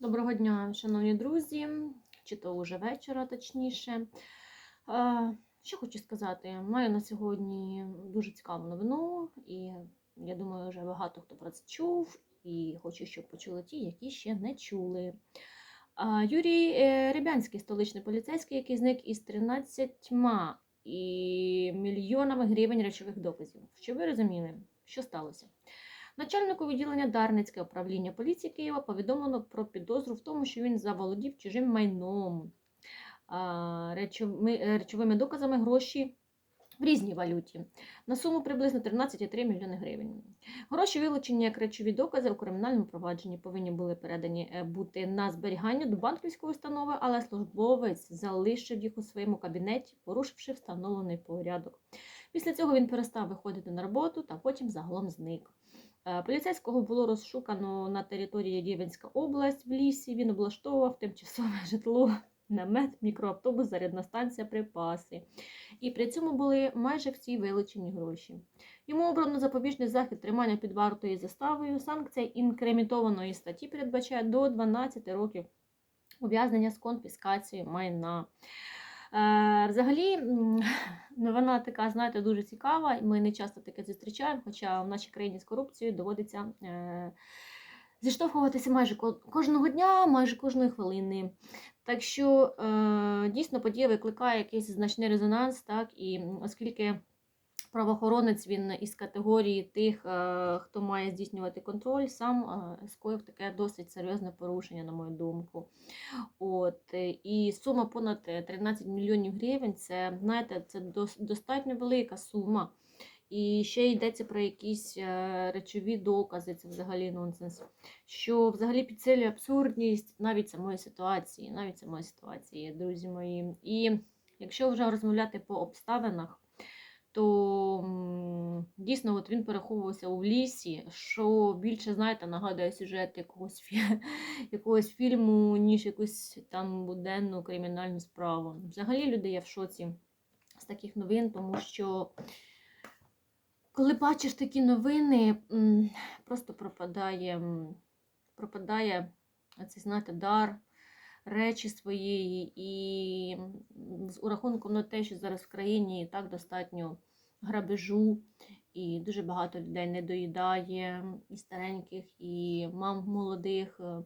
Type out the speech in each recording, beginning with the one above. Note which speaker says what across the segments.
Speaker 1: Доброго дня, шановні друзі, чи то уже вечора, точніше. Що хочу сказати? Маю на сьогодні дуже цікаву новину, і я думаю, вже багато хто про це чув, і хочу, щоб почули ті, які ще не чули. Юрій е, Рябянський, столичний поліцейський, який зник із 13 і мільйонами гривень речових доказів. Щоб ви розуміли, що сталося? Начальнику відділення Дарницьке управління поліції Києва повідомлено про підозру в тому, що він заволодів чужим майном, речовими доказами гроші в різній валюті на суму приблизно 13,3 мільйони гривень. Гроші, вилучені як речові докази у кримінальному провадженні, повинні були передані е, бути на зберігання до банківської установи, але службовець залишив їх у своєму кабінеті, порушивши встановлений порядок. Після цього він перестав виходити на роботу та потім загалом зник. Е, Поліцейського було розшукано на території Рівенська область в лісі. Він облаштовував тимчасове житло, намет, мікроавтобус, зарядна станція, припаси. І при цьому були майже всі вилучені гроші. Йому обрано запобіжний захід тримання під вартою заставою. Санкція інкрементованої статті передбачає до 12 років ув'язнення з конфіскацією майна. Е, Взагалі, новина така, знаєте, дуже цікава. і Ми не часто таке зустрічаємо, хоча в нашій країні з корупцією доводиться е, зіштовхуватися майже кожного дня, майже кожної хвилини. Так що е, дійсно подія викликає якийсь значний резонанс, так, і оскільки правоохоронець він із категорії тих, е, хто має здійснювати контроль, сам е, скоїв таке досить серйозне порушення, на мою думку. От, е, і сума понад е, 13 мільйонів гривень це, знаєте, це достатньо велика сума. І ще йдеться про якісь речові докази, це взагалі нонсенс. Що взагалі підсилює абсурдність навіть самої ситуації, навіть самої ситуації, друзі мої. І якщо вже розмовляти по обставинах, то дійсно от він переховувався у лісі, що більше, знаєте, нагадує сюжет якогось, фі- якогось фільму, ніж якусь там буденну кримінальну справу. Взагалі люди є в шоці з таких новин, тому що коли бачиш такі новини, просто пропадає, пропадає цей, знаєте, дар речі своєї, і з урахунком на те, що зараз в країні і так достатньо грабежу, і дуже багато людей не доїдає, і стареньких, і мам молодих. е,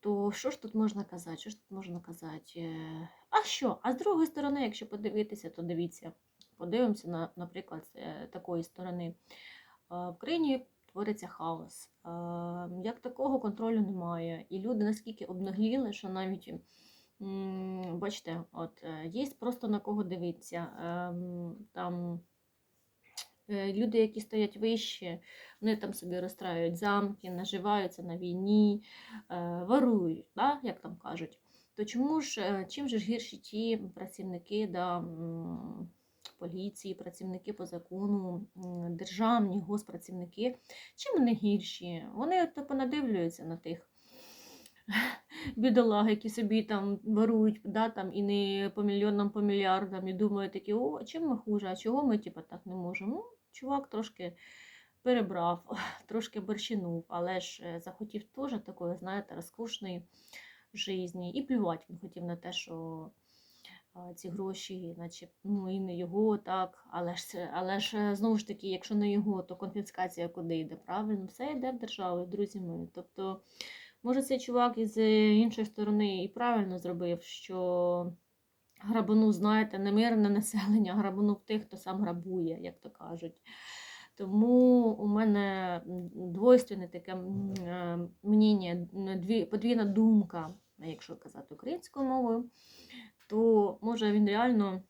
Speaker 1: То що ж тут можна казати? Що ж тут можна казати? Е, А що? А з другої сторони, якщо подивитися, то дивіться, подивимося на, наприклад, з е, такої сторони. В країні твориться хаос. Е, Як такого контролю немає. І люди наскільки обнагліли, що навіть, бачите, от е, є просто на кого дивитися. Ем, Там е, люди, які стоять вище, вони там собі розстраюють замки, наживаються на війні, ворують, да, як там кажуть. То чому ж, чим же гірші ті працівники да, поліції, працівники по закону, державні госпрацівники, чим вони гірші? Вони от понадивлюються на тих бідолаг, які собі там ворують да, там, і не по мільйонам, по мільярдам, і думають такі, о, чим ми хуже, а чого ми типу, так не можемо? Ну, чувак трошки перебрав, трошки борщинув, але ж е, захотів теж такої, знаєте, розкошної житті. І плювати він хотів на те, що ці гроші, наче ну, і не його, так, але ж, але ж е, знову ж таки, якщо не його, то конфіскація куди йде? Правильно, все йде в державу, друзі мої. Тобто, може, цей чувак із е, іншої сторони і правильно зробив, що грабанув, знаєте, не мирне населення, грабанув тих, хто сам грабує, як то кажуть. Тому у мене двойственне таке е, мнення, дві, подвійна думка, якщо казати українською мовою, то може він реально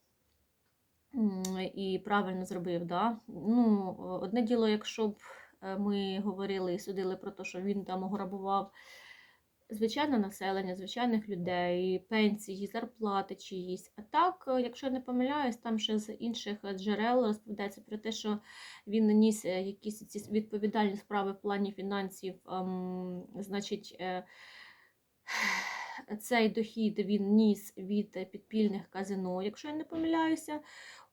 Speaker 1: і правильно зробив. Да? Ну, одне діло, якщо б е, ми говорили і судили про те, що він там ограбував звичайне населення, звичайних людей, пенсії, зарплати чиїсь. А так, е, якщо я не помиляюсь, там ще з інших е, джерел розповідається про те, що він наніс якісь ці відповідальні справи в плані фінансів, ем, значить. Цей дохід він ніс від підпільних казино, якщо я не помиляюся.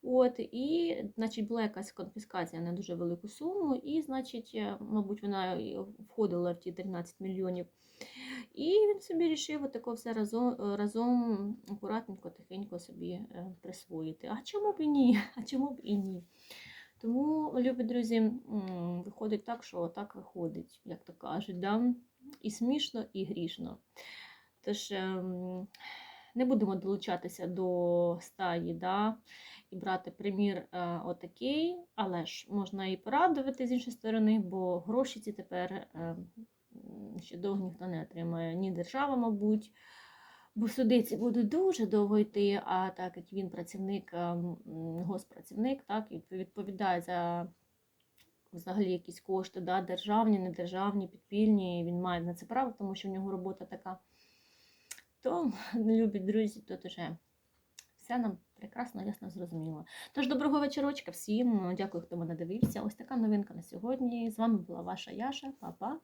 Speaker 1: От, і, значить, була якась конфіскація на дуже велику суму, і, значить, е, мабуть, вона входила в ті 13 мільйонів. І він собі рішив отако все разом, разом акуратненько, тихенько собі е, присвоїти. А чому б і ні? А чому б і ні? Тому, любі друзі, виходить так, що так виходить, як то кажуть. Да? І смішно, і грішно. Тож ем, не будемо долучатися до стаї, да? і брати примір е, отакий, але ж можна і порадувати з іншої сторони, бо гроші ці тепер е, ще довго ніхто не отримає, ні держава, мабуть. Бо суди ці будуть дуже довго йти, а так як він працівник, е, госпрацівник, так, і відповідає за взагалі якісь кошти, да, державні, недержавні, підпільні, він має на це право, тому що в нього робота така. То, любі друзі, тут уже все нам прекрасно, ясно, зрозуміло. Тож, доброго вечорочка всім. Дякую, хто мене дивився. Ось така новинка на сьогодні. З вами була ваша Яша. Па-па.